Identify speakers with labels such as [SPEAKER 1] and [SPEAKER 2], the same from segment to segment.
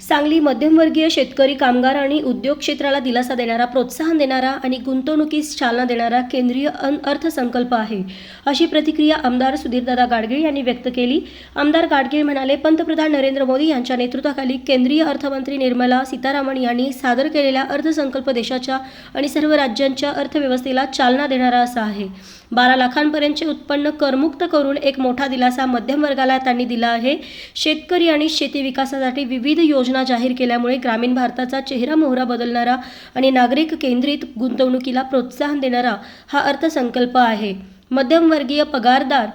[SPEAKER 1] सांगली मध्यमवर्गीय शेतकरी कामगार आणि उद्योग क्षेत्राला दिलासा देणारा प्रोत्साहन देणारा आणि गुंतवणुकीस चालना देणारा केंद्रीय अन अर्थसंकल्प आहे अशी प्रतिक्रिया आमदार सुधीरदादा गाडगीळ यांनी व्यक्त केली. आमदार गाडगीळ म्हणाले पंतप्रधान नरेंद्र मोदी यांच्या नेतृत्वाखाली केंद्रीय अर्थमंत्री निर्मला सीतारामन यांनी सादर केलेला अर्थसंकल्प देशाच्या आणि सर्व राज्यांच्या अर्थव्यवस्थेला चालना देणारा असा आहे. बारा लाखांपर्यंतचे उत्पन्न करमुक्त करून एक मोठा दिलासा मध्यम वर्गाला त्यांनी दिला आहे. शेतकरी आणि शेती विकासासाठी विविध योजना योजना जाहीर केल्यामुळे ग्रामीण भारताचा चेहरा मोहरा बदलणारा आणि नागरिक केंद्रित गुंतवणुकीला प्रोत्साहन देणारा हा अर्थसंकल्प आहे. मध्यमवर्गीय पगारदार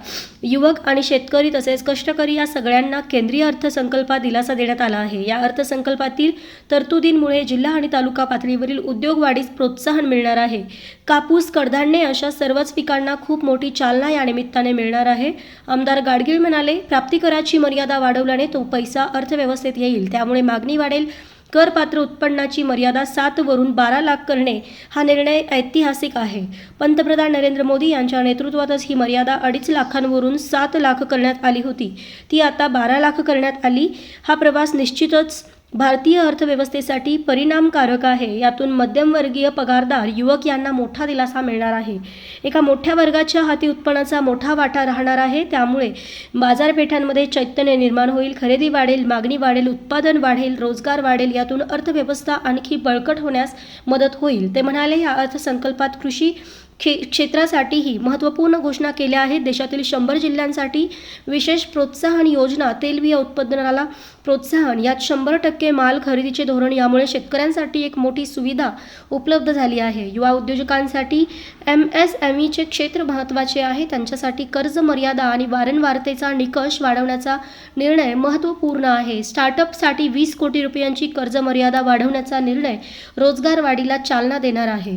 [SPEAKER 1] युवक आणि शेतकरी तसेच कष्टकरी या सगळ्यांना केंद्रीय अर्थसंकल्पात दिलासा देण्यात आला आहे. या अर्थसंकल्पातील तरतुदींमुळे जिल्हा आणि तालुका पातळीवरील उद्योग वाढीस प्रोत्साहन मिळणार आहे. कापूस कडधान्ये अशा सर्वच पिकांना खूप मोठी चालना या निमित्ताने मिळणार आहे. आमदार गाडगीळ म्हणाले प्राप्तिकराची मर्यादा वाढवल्याने तो पैसा अर्थव्यवस्थेत येईल. त्यामुळे मागणी वाढेल करपात्र उत्पन्नाची मर्यादा सात वरून बारा लाख करणे हा निर्णय ऐतिहासिक आहे. पंतप्रधान नरेंद्र मोदी यांच्या नेतृत्वातच ही मर्यादा अडीच लाखांवरून सात लाख करण्यात आली होती. ती आता बारा लाख करण्यात आली. हा प्रवास निश्चितच भारतीय अर्थव्यवस्थेसाठी परिणामकारक आहे. यातून मध्यमवर्गीय पगारदार युवक यांना मोठा दिलासा मिळणार आहे. एका मोठ्या वर्गाच्या हाती उत्पन्नाचा मोठा वाटा राहणार आहे. त्यामुळे बाजारपेठांमध्ये चैतन्य निर्माण होईल खरेदी वाढेल मागणी वाढेल उत्पादन वाढेल रोजगार वाढेल यातून अर्थव्यवस्था आणखी बळकट होण्यास मदत होईल. ते म्हणाले या अर्थसंकल्पात कृषी क्षे क्षेत्रासाठीही महत्त्वपूर्ण घोषणा केल्या आहेत. देशातील शंभर जिल्ह्यांसाठी विशेष प्रोत्साहन योजना तेलबिया उत्पादनाला प्रोत्साहन यात शंभर टक्के माल खरेदीचे धोरण यामुळे शेतकऱ्यांसाठी एक मोठी सुविधा उपलब्ध झाली आहे. युवा उद्योजकांसाठी एम एस एम ईचे क्षेत्र महत्त्वाचे आहे. त्यांच्यासाठी कर्ज मर्यादा आणि वारंवारतेचा निकष वाढवण्याचा निर्णय महत्त्वपूर्ण आहे. स्टार्टअपसाठी वीस कोटी रुपयांची कर्ज मर्यादा वाढवण्याचा निर्णय रोजगार वाढीला चालना देणार आहे.